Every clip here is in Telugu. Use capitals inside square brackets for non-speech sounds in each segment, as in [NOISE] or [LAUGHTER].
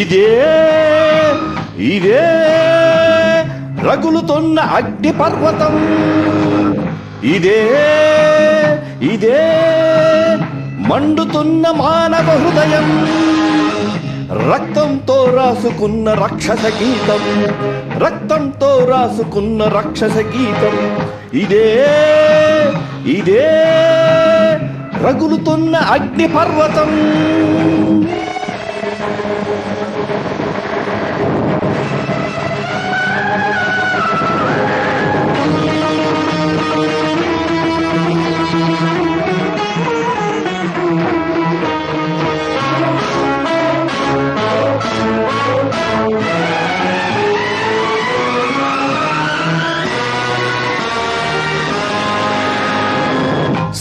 ఇదే ఇదే రగులుతున్న అగ్ని పర్వతం. ఇదే ఇదే మండుతున్న మానవ హృదయం. రక్తంతో రాసుకున్న రాక్షస గీతం. రక్తంతో రాసుకున్న రాక్షస గీతం. ఇదే ఇదే రగులుతున్న అగ్ని పర్వతం.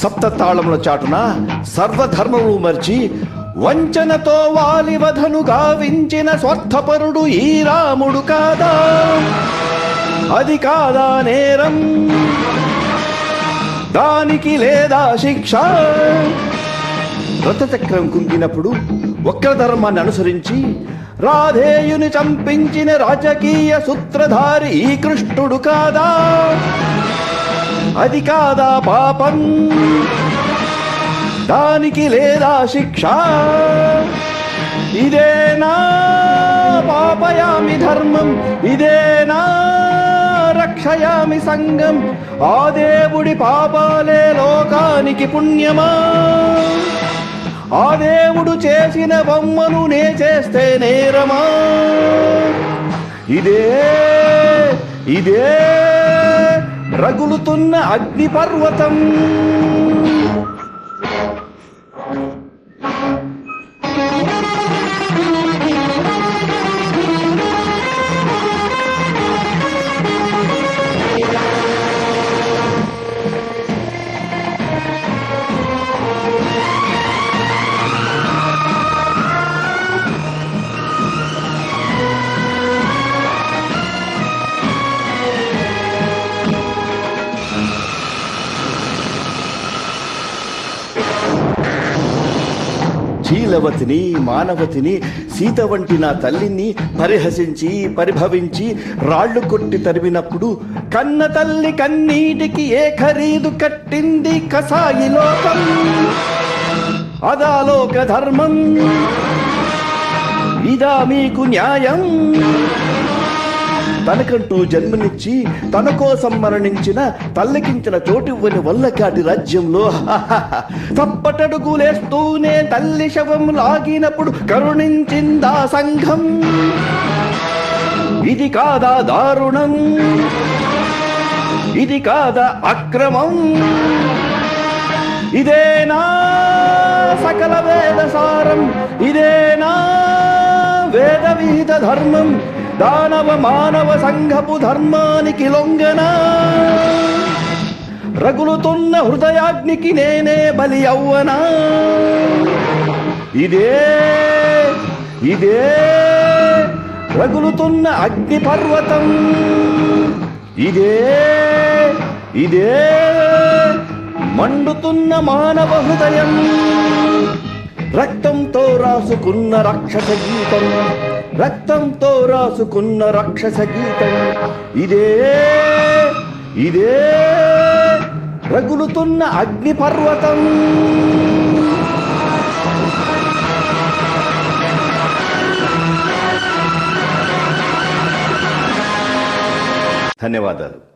సప్త తాళముల చాటున సర్వధర్మము మర్చి వంచనతో వాలివధను గావించిన స్వార్థపరుడు ఈ రాముడు కాదా? అది కాదా నేరం? దానికి లేదా శిక్ష? రథచక్రం కుంగినప్పుడు వక్రధర్మాన్ని అనుసరించి రాధేయుని చంపించిన రాజకీయ సూత్రధారి ఈ కృష్ణుడు కాదా? అది కాదా పాపం? దానికి లేదా శిక్ష? ఇదేనా పాపయామి ధర్మం ఇదేనా రక్షయామి సంగం ఆ దేవుడి పాపాలే లోకానికి పుణ్యమా? ఆ దేవుడు చేసిన బొమ్మను నే చేస్తే నేరమా? ఇదే ఇదే రగులుతున్న అగ్ని పర్వతం శీలవతిని మానవతిని సీత వంటి నా తల్లిని పరిహసించి పరిభవించి రాళ్ళు కొట్టి తరిమినప్పుడు కన్న తల్లి కన్నీటికి ఏ ఖరీదు కట్టింది కసాయి లోకం? అదాలోక ధర్మం ఇదా మీకు న్యాయం. తనకంటూ జన్మనిచ్చి తన కోసం మరణించిన తల్లకించిన చోటివ్వని వల్లకాటి రాజ్యంలో [LAUGHS] తప్పటడుగులేస్తూనే తల్లి శవం లాగినప్పుడు కరుణించిందా సంఘం? ఇది కాదా దారుణం? ఇది కాదా అక్రమం? ఇదేనా సకల వేద సారం ఇదేనా వేద విహిత ధర్మం దానవ మానవ సంఘపు ధర్మానికి లొంగనా? రగులుతున్న హృదయాగ్నికి నేనే బలి అవ్వనా ఇదే ఇదే రగులుతున్న అగ్ని పర్వతం ఇదే ఇదే మండుతున్న మానవ హృదయం. రక్తంతో రాసుకున్న రాక్షస గీతం. రక్తంతో రాసుకున్న రాక్షస గీతం. ఇదే ఇదే రగులుతున్న అగ్ని పర్వతం ధన్యవాదాలు.